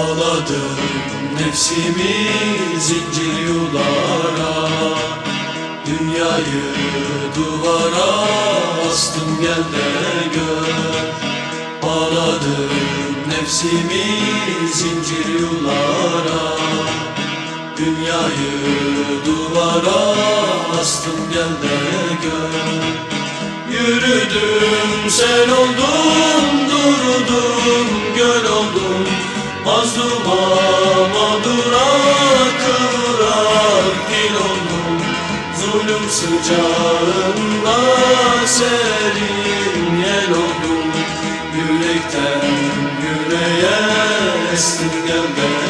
Bağladım nefsimi zincir yulara. Dünyayı duvara astım gel de gör. Bağladım nefsimi zincir yulara. Dünyayı duvara astım gel de gör. Yürüdüm sen oldun Mazluma mağdura kıvrak dil oldum Zulüm sıcağında serin yel oldum. Yürekten yüreğe estim gel de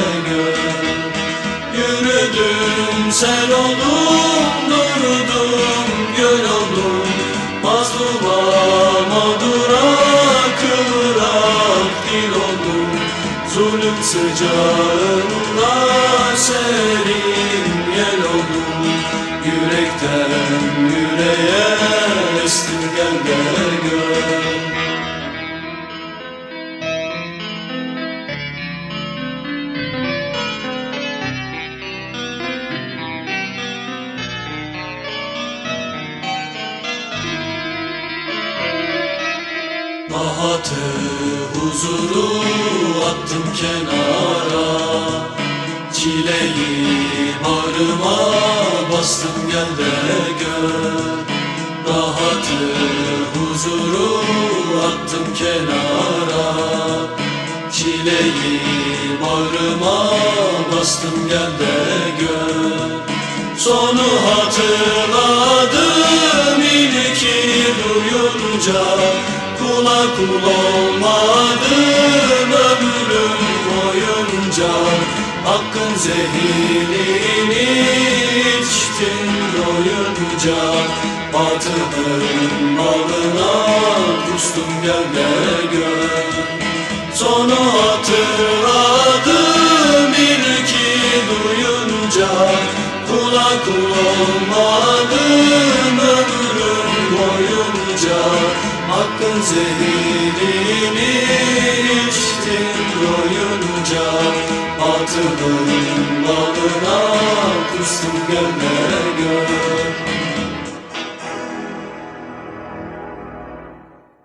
Zulüm Rahatı, huzuru attım kenara. Çileyi bağrıma bastım gel de gör. Rahatı, huzuru attım kenara. Çileyi bağrıma bastım gel de gör. Sonu hatırladım kul olmadım ömrüm boyunca. Hakkın zehirini içtim doyunca. Batılın balına kustum gel de Sonu hatırladım ilki duyunca. Kula kul olmadım ömrüm Hakkın zehirini içtim doyunca Batılın balına kustum de gör